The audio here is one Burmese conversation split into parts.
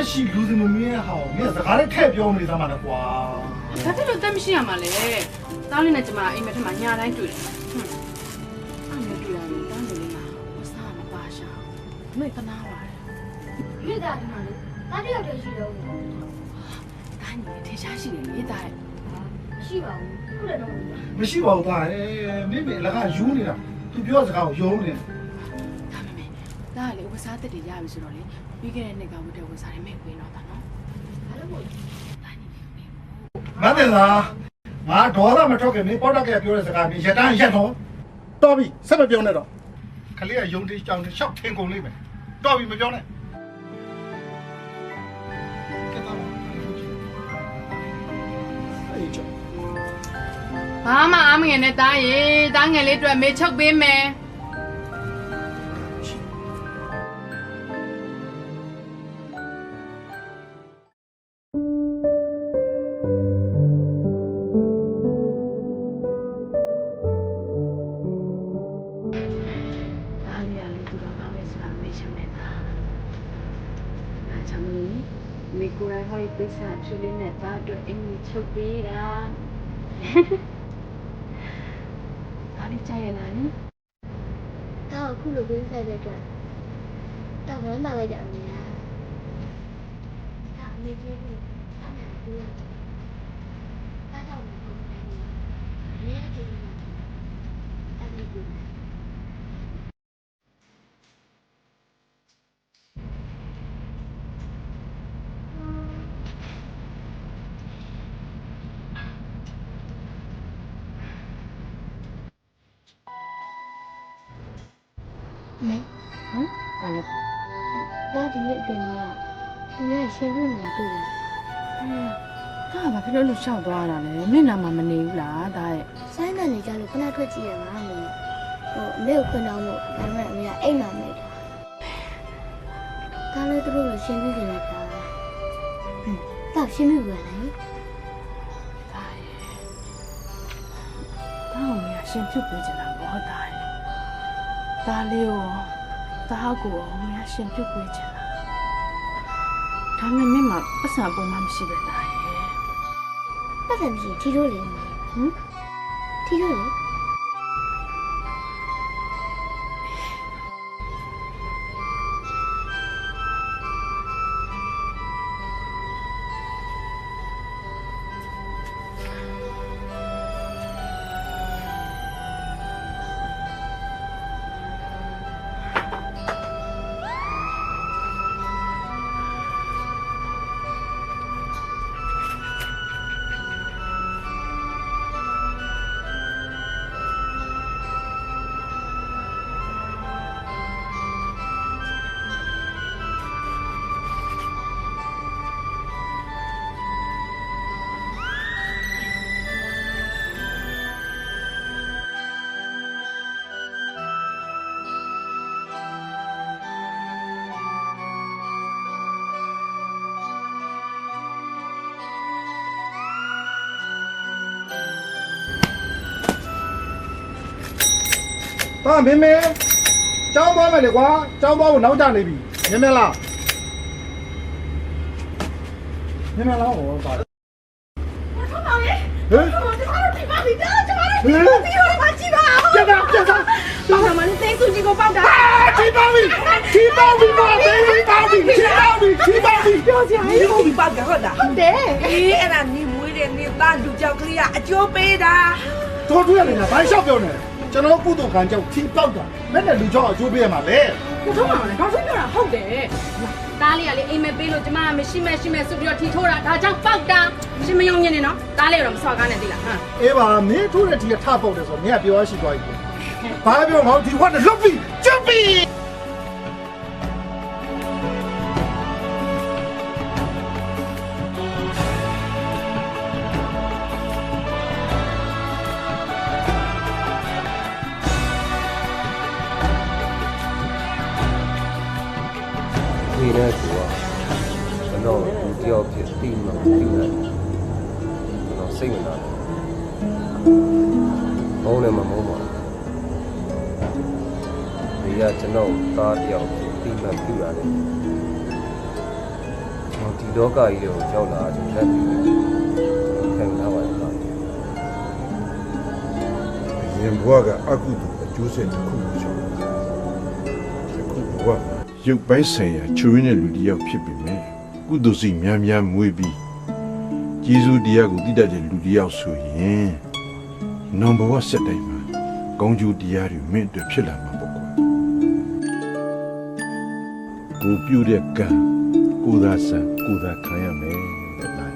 င်ရှားလေအသက်မရှိလူစင်မမင်းရဲ့ဟာကိုမင်းကစကားလေးထည့်ပြောနေသမှာလေကွာဘာဖြစ်လို့တက်မရှိရမှာလဲတားလေးနဲ့ကျမအိမ်မက်ထက်မှာညာတိုင်းတွေ့တယ်ဟွန်းအဲ့လိုတွေ့ရတယ်တားလေးလေးမှာမစားမပါရှာအမေကနာပါတယ်မြစ်တာဒီမှာလေတားတယောက်တည်းရှိတော့ဘူးတားညီထင်ရှားရှိနေလေတားရဲ့မရှိပါဘူးခုလည်းတော့မဟုတ်ဘူးမရှိပါဘူးသားအဲမင်းမင်းအလကားယူနေတာသူပြောစကားကိုယုံနေဒါမမေတားကလေဝစားတက်တွေရပြီဆိုတော့လေ ပြီးခဲ့တဲ့နှစ်ကဝတ်တဲ့ဝစားတွေမဲ့ခွေးတော့တာနော်ဘာလို့မို့တားညီမေမတ်တယ်လားငါဒေါသမထွက်ခင်မင်းပေါ်တော့ကပြောတဲ့စကားမင်းရတန်းရက်တော့တော်ပြီဆက်မပြောနဲ့တော့ခလေးကယုံတိကြောင်ရှောက်ထင်ကုန်လိမ့်မယ်တော်ပြီမပြောနဲ့ကဲတော့အေးချောဘာမှအားမငယ်နဲ့တားရေတားငယ်လေးအတွက်မေချုပ်ပေးမယ် မိကိုယ်တိုင်ဟောဒီပိဿာဖြူလေးနဲ့သားအတွက်အင်ကြီးချုပ်ပေးတာ။ဒါလေး ဟမ်ဘာလဲဒါဒီနေ့အပြင်မှာသူရဲ့ရှင်းပြနေတူတယ်။ဟာဘာဖြစ်လို့လှရှောက်သွားတာလဲ။မျက်နှာမှာမနေဘူးလားဒါရဲ့ဆိုင်းကနေကြလို့ခဏထွက်ကြည့်ရမှာမင်းဟိုအမေကိုခွင့်တော့လို့ဒါပေမဲ့အမေကအိမ်မှာမိတ်တာဒါလည်းသူတို့လိုရှင်းပြနေလိုက်တာဟင်းတော့ရှင်းပြပါလား။ဒါရဲ့။ဒါကိုမရရှင်ပြုတ်ပေးချင်တာဘောဒါ ရဲ့။ဒါလေးကိုဒါကိုမရရှင်ပြုတ်ပေးချင်တာ။ဒါနဲ့မင်းမပတ်စံပုံမှမရှိပဲဒါရဲ့။ပတ်စံမရှိထီတို့လေဟမ်ထီတို့လေ တာမင်းမင်းကျောင်းသွားမယ်လေကွာကျောင်းသွားဖို့နောက်ကျနေပြီမြင်မလားမြင်မလားဟောပါဟမ်ကျမတို့ဒီပါပြီတော့ကျမတို့ဟမ်ဒီလိုမှကြည့်ပါဦးပြတ်တာပြတ်တာပေါက်တာမှလည်းသိစုကြီးကိုပေါက်တာချီပါပြီချီပါပြီပါချီပါပြီချီပါပြီချီပါပြီပြောစရာဒီလိုဒီပတ်ကဟုတ်လားဟုတ်တယ်အေးအဲ့ဒါနေမွေးတဲ့နေသားလူကြောက်ကလေးကအကျိုးပေးတာတော်တွေ့ရတယ်လားဘာလျှောက်ပြောနေလဲ ကျွန်တော်ကုသိုလ်ခံကြောက်ချီပေါက်တာမဲ့နဲ့လူချောင်းအကျိုးပေးရမှာလေကိုထုံးမှာလည်းတော့ဆွေးပြောတာဟုတ်တယ်တားလေးကလေအိမ်မက်ပေးလို့ကျမကမရှိမဲ့ရှိမဲ့ဆိုပြီးတော့ထီထိုးတာဒါကြောင့်ပေါက်တာရှင်မယုံညင်နေနော်တားလေးကတော့မဆွာကားနဲ့သိလားဟမ်အေးပါမင်းထိုးတဲ့ဒီကထပေါက်တယ်ဆိုတော့မင်းကပြောရရှိသွားပြီဘာပြောငါဒီဟောလွတ်ပြီကျွတ်ပြီ နဲ့သူကကျွန်တော်လူတယောက်ဖြစ်တိမှမသိနိုင်ဘူးကျွန်တော်စိတ်ဝင်စားတယ်ဘုံနဲ့မမုန်းပါဘူးဒီကကျွန်တော်သားတယောက်ဖြစ်တိမှတ်ပြုရတယ်ကျွန်တော်ဒီလောကကြီးကိုကြောက်လာကျွန်တော်လက်ပြီးခံထားပါတယ်ပါရင်ဘဝကအကုသိုလ်အကျိုးဆက်တစ်ခုကိုကြောင့်အခုဘဝ ရုပ်ပိုင်းဆိုင်ရာချွေးတဲ့လူတစ်ယောက်ဖြစ်ပေမဲ့ကုသိုလ်စိတ်များများမွေးပြီးကျေးဇူးတရားကိုသိတတ်တဲ့လူတစ်ယောက်ဆိုရင်နောင်ဘဝဆက်တိုင်းမှာကောင်းကျိုးတရားတွေမင်းအတွက်ဖြစ်လာမှာပေါ့ကွာကိုပြုတဲ့ကံကိုသာဆံကိုသာခံရမယ်တဲ့လား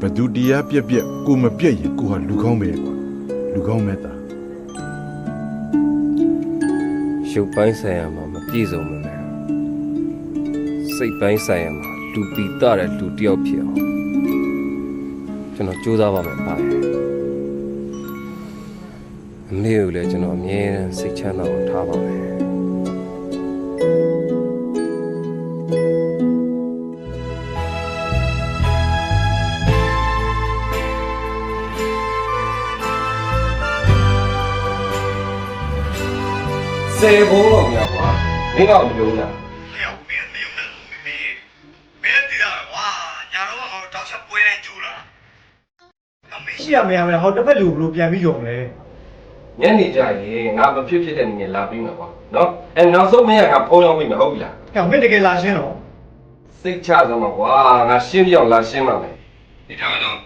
ဘဒုတရားပြက်ပြက်ကိုမပြက်ရင်ကိုဟာလူကောင်းပဲကွာလူကောင်းမဲ့တာ ရုပ်ပိုင်းဆိုင်ရာမှာမပြည့်စုံမလဲစိတ်ပိုင်းဆိုင်ရာမှာလူပီတတဲ့လူတစ်ယောက်ဖြစ်အောင်ကျွန်တော်ကြိုးစားပါမယ်ပါအမေကိုလည်းကျွန်တော်အမြဲတမ်းစိတ်ချမ်းသာအောင်ထားပါမယ် 10ဘုံလောက်များကွာမင်းကမပြောဘူးလားမရောက်မင်းမရောက်ဘူးမင်းမင်းတည်ရကွာညာတော့ဟောတောက်ချက်ပွဲနဲ့ကျူလာအမေရှိရမရမလားဟောတစ်ဖက်လူဘလို့ပြန်ပြီးယုံလဲညနေကြရင်ငါမဖြစ်ဖြစ်တဲ့နေနဲ့လာပြီးမှာကွာနော်အဲနောက်ဆုံးမင်းကငါဖုန်းရောက်ပြီးမှာဟုတ်ပြီလားဟဲ့မင်းတကယ်လာရှင်းတော့စိတ်ချဆုံးမှာကွာငါရှင်းပြအောင်လာရှင်းပါမယ်ဒီထားတော့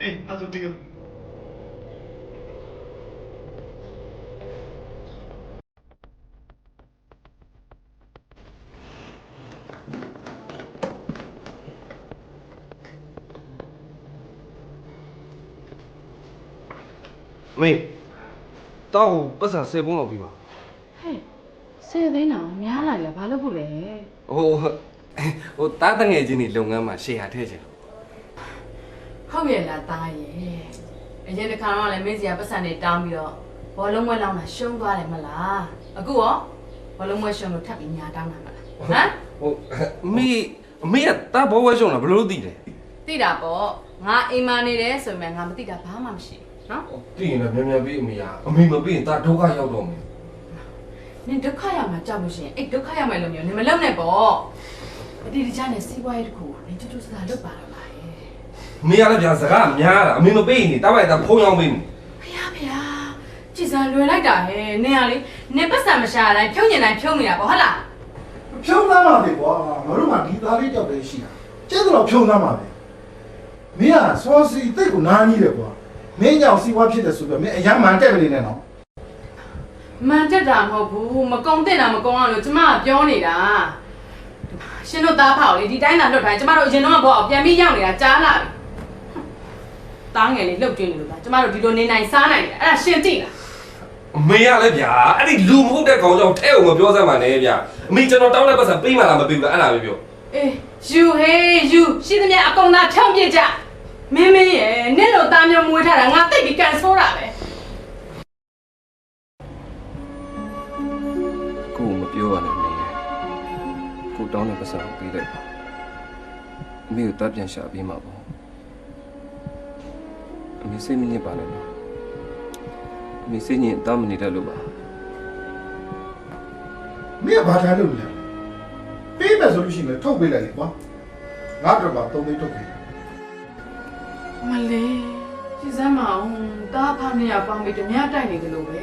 အေးအဲ့ဒါဆိုတကယ် မေတောက်ပတ်စာစေဘုံလောက်ပြီးပါဟဲ့စေသိန်းအောင်များလာလေဘာလို့ဖို့လဲဟိုဟိုတားတငယ်ချင်းတွေလုပ်ငန်းမှာရှေ့ဟာထည့်ချင်ဟုတ်ရဲ့လားတားရဲ့အရင်တစ်ခါတော့လည်းမင်းစီကပတ်စံနေတောင်းပြီးတော့ဘောလုံးမွဲလောင်းတာရှုံးသွားတယ်မလားအခုရောဘောလုံးမွဲရှုံးလို့ထပ်ပြီးညာတောင်းတာမလားဟမ်ဟိုအမေအမေကတားဘောဝဲရှုံတာဘယ်လိုသိလဲသိတာပေါ့ငါအိမ်မာနေတယ်ဆိုရင်ငါမသိတာဘာမှမရှိဘူး နော်သိရင်လည်းမြန်မြန်ပြီးအမေကအမေမပြီးရင်တားဒုက္ခရောက်တော့မယ်နင်ဒုက္ခရောက်မှာကြောက်လို့ရှိရင်အဲ့ဒုက္ခရောက်မယ်လို့မျိုးနင်မလုပ်နဲ့ပေါ့အတီးတခြားနဲ့စီးပွားရေးတစ်ခုနင်တူတူစားလုပ်ပါတော့ပါရဲ့အမေကလည်းဗျာစကားများတာအမေမပြီးရင်တားပိုက်တာဖုံးရောက်ပြီဖះဖះကြည်စံလွယ်လိုက်တာဟဲ့နင်ကလေနင်ပတ်စံမရှာတိုင်းဖြုံးညင်တိုင်းဖြုံးနေတာပေါ့ဟုတ်လားဖြုံးသားပါလေကွာငါတို့မှဒီသားလေးတောက်တယ်ရှိတာကျဲတော့ဖြုံးသားပါပဲမင်းကစောစီတိတ်ကိုနားကြီးတယ်ကွာ မင်းကြောင့်စီးပွားဖြစ်တယ်ဆိုပြီးမင်းအရန်မှန်တက်မနေနဲ့နော်မှန်တက်တာမဟုတ်ဘူးမကုံတင်တာမကုံအောင်လို့ကျမကပြောနေတာရှင်တို့သားဖောက်လေဒီတိုင်းသာလွတ်တိုင်းကျမတို့အရင်တော့ဘောပြန်ပြီးရောက်နေတာကြားလာပြီတားငယ်လေးလှုပ်ကျွေးနေလို့ပါကျမတို့ဒီလိုနေနိုင်စားနိုင်တယ်အဲ့ဒါရှင်သိလားအမေကလည်းဗျာအဲ့ဒီလူမဟုတ်တဲ့ကောင်ကြောင့်ထဲအောင်မပြောစမ်းပါနဲ့ဗျာအမေကျွန်တော်တောင်းတဲ့ပတ်စံပေးမှလားမပေးဘူးလားအဲ့ဒါပဲပြောအေးယူဟေးယူရှိသမျှအကုန်သားဖြောင်းပြကြ မင်းမင်းရဲ့နင့်လိုသားမျိုးမွေးထားတာငါသိပြီးကန်ဆိုးတာပဲကိုမပြောရနဲ့အမေကိုတောင်းတဲ့ပတ်စံကိုပေးလိုက်ပါအမေကိုတပ်ပြန်ရှာပေးမှာပေါ့အမေစိတ်မညစ်ပါနဲ့နော်အမေစိတ်ညစ်တောင်းမနေတတ်လို့ပါမင်းကဘာထားလို့လဲပေးမယ်ဆိုလို့ရှိရင်ထုတ်ပေးလိုက်လေကွာငါတို့ကသုံးသိန်းထုတ်ပေးတယ် မလေးကြည်စမ်းမအောင်တားဖားနေရပေါင်းပြီးတ냐တိုက်နေကြလို့ပဲ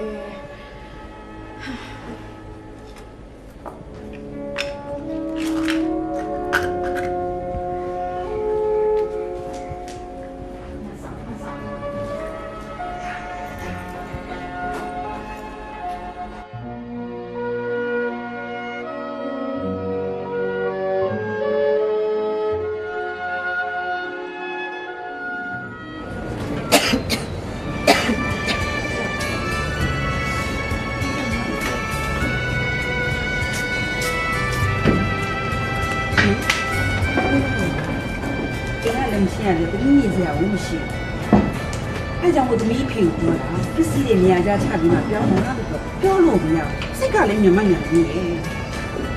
အဲ့ဒါလည်းမရှိရတယ်တတိမြင်စရာဘူးမရှိဘူးအဲ့ကြောင့်မို့သမီးဖေကိုပြောတာပစ္စည်းတွေနေရာချချပြီးမှပြောင်းလာတော့ပြောလို့မရဘူးစိတ်ကလည်းမြမညာကြီးလေ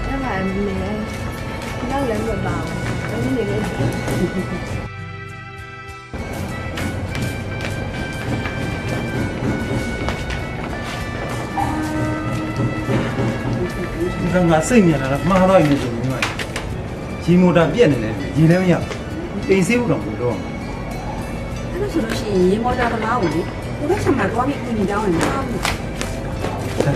အဲ့မှာမင်းလည်းနောက်လည်းမပါဘူး။ဘယ်န ည်းလဲဒီကငါစိတ်မြင်လာတာမှားတော့ရင်ဆိုမိမကြီးမိုတာပြက်နေတယ်ရေလည်းမရဘူးတ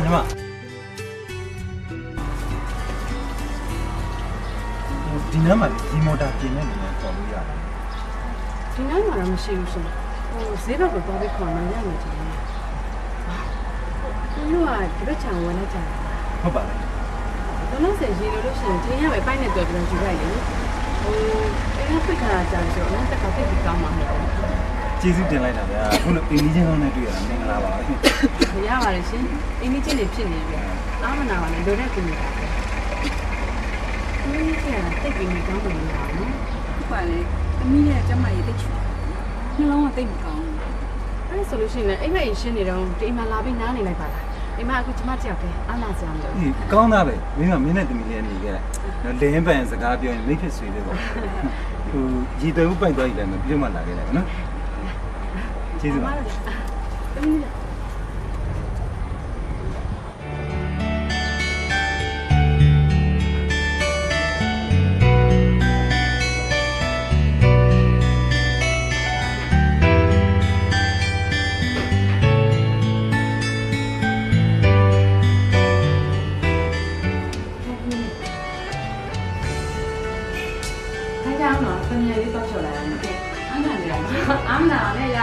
ိမ် ဆေးဖို့တော့မလိုတော့အဲ့ဒါဆိုလို့ရှိရင်ရေမော်တာသမားကိုလေကိုယ်ကဆက်မှာသွားပြီးပြင်တောင်းရင်မဟုတ်ဘူးဘူးဒါသမီးလားအော်ညီမညီမဟိုဒီနမ်းမှာဒီမော်တာပြင်နေတယ်ပေါ်လို့ရတယ်ဒီနိုင်မှာတော့မရှိဘူးရှင်ဟိုဈေးတော့တော့သွားပြီးခေါ်မှရမယ်ချင်တယ်သူတို့ကဒီဘက်ချံဝင်နေကြတယ်ဟုတ်ပါလားတော့လို့ဆိုရေလို့လို့ရှိရင်ထင်းရပဲပိုက်နဲ့တွေ့ပြီးယူလိုက်လေဟိုအဲ့ဒါဖိတ်ခါကြတယ်ဆိုတော့တက်ကတိတ်ပြီးကောင်းမှာမဟုတ်ဘူးကျေးဇူးတင်လိုက်တာဗျာခုနတင်ကြီးချင်းကောင်းနဲ့တွေ့ရတာမင်္ဂလာပါပဲရပါတယ်ရှင်အင်းကြီးချင်းနေဖြစ်နေပြီအားမနာပါနဲ့လိုတဲ့ကူနေတာပဲ အင်းကြီးကတိတ်ပြီးနေကောင်းတယ်လို့ပါနော်ဟုတ်ပါလေသမီးရဲ့ကျမရဲ့တိတ်ချူနှလုံးကတိတ်မကောင်းဘူးအဲ့ဒါဆိုလို့ရှိရင်လည်းအိမ်မက်အရှင်းနေတော့ဒီအိမ်မှာလာပြီးနားနေလိုက်ပါလားအိမ်မအခုကျမတယောက်တည်းအားနာစရာမလိုဒီကောင်းတာပဲမင်းကမင်းနဲ့တမီလေးနေခဲ့တယ်လင်းပန်စကားပြောရင်မိတ်ဖြစ်ဆွေးလေးပေါ့ဟိုရီတူပိုက်သွားပြီလည်းမပြုတ်မှလာခဲ့တယ်နော်ကျေးဇူးပါသမီးလေး အားကြောင့်တော့တမီးလေးတော့ချော်လာတယ်ကဲအားနာနေရမှာအားနာနဲ့ရ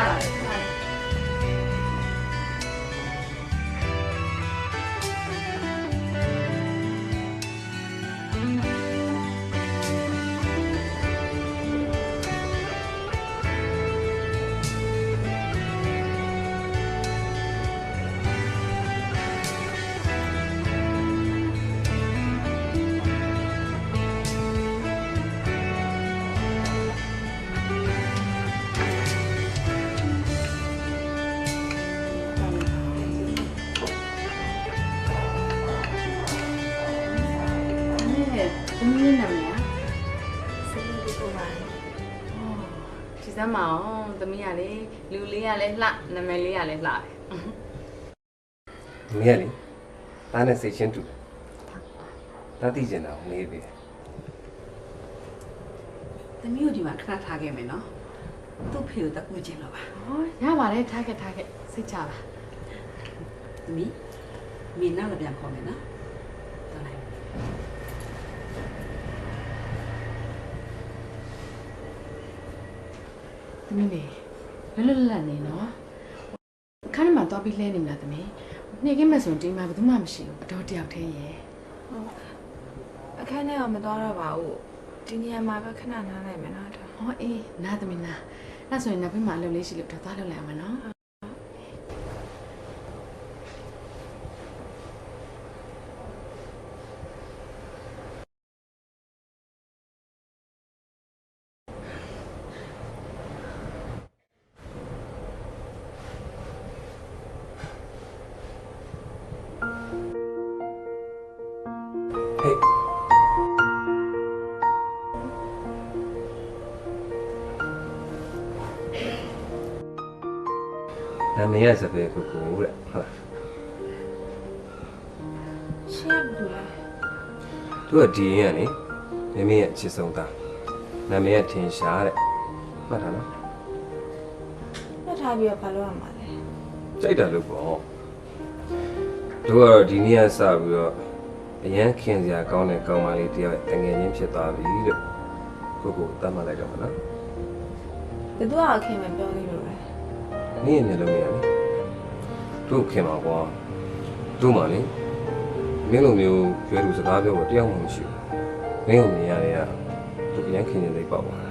ကြည်စမ်းမအောင်သမီးကလေလူလေးကလည်းလှနာမည်လေးကလည်းလှတယ်မင်းကလေသားနဲ့စိတ်ချင်းတူတယ်တားသိကျင်တာကိုမေးပြီသမီးတို့ဒီမှာခဏထားခဲ့မယ်နော်သူ့ဖေကိုတကူကျင်လို့ပါဟောရပါတယ်ထားခဲ့ထားခဲ့စိတ်ချပါသမီးမင်းနောက်လည်းပြန်ခေါ်မယ်နော်တော်လိုက် သမီးလေးလွတ်လွတ်လပ်လပ်နေနော်ခန်းထဲမှာသွားပြီးလဲနေမလားသမီးနေခင်းမဲ့ဆိုရင်ဒီမှာဘယ်သူမှမရှိဘူးအတော်တယောက်တည်းရယ်အခန်းထဲကမသွားတော့ပါဘူးဒီနေရာမှာပဲခဏနားလိုက်မယ်နော်ဒါဟောအေးနားသမီးနားအဲ့ဆိုရင်နောက်ပြီးမှအလုပ်လေးရှိလို့တော့သွားလုပ်လိုက်အောင်မနော် ဟေးနာမည်ရစပယ်ကိုကိုတဲ့ဟုတ်လားရှင်းဘူးလားသူကဒီရင်ကလေမင်းမင်းရဲ့အချစ်ဆုံးသားနာမည်ကထင်ရှားတဲ့မှတ်ထားနော်မှတ်ထားပြီးတော့ဘာလုပ်ရမှာလဲကြိုက်တယ်လို့ပေါ့သူကတော့ဒီနေ့ကစပြီးတော့ အရန်ခင်စရာကောင်းတဲ့ကောင်းမလေးတယောက်ရဲ့တငယ်ချင်းဖြစ်သွားပြီလို့ကိုကိုတတ်မှတ်လိုက်တော့မနော်ဘယ်သူကခင်မပြောသေးလို့လဲနင်းရဲ့မျက်လုံးလေးကလေတို့ခင်ပါကွာတို့မှလေမင်းလိုမျိုးကျွဲလူစကားပြောတော့တယောက်မှမရှိဘူးမင်းကိုမြင်ရတဲ့ကသူအရန်ခင်နေလေးပေါ့ကွာ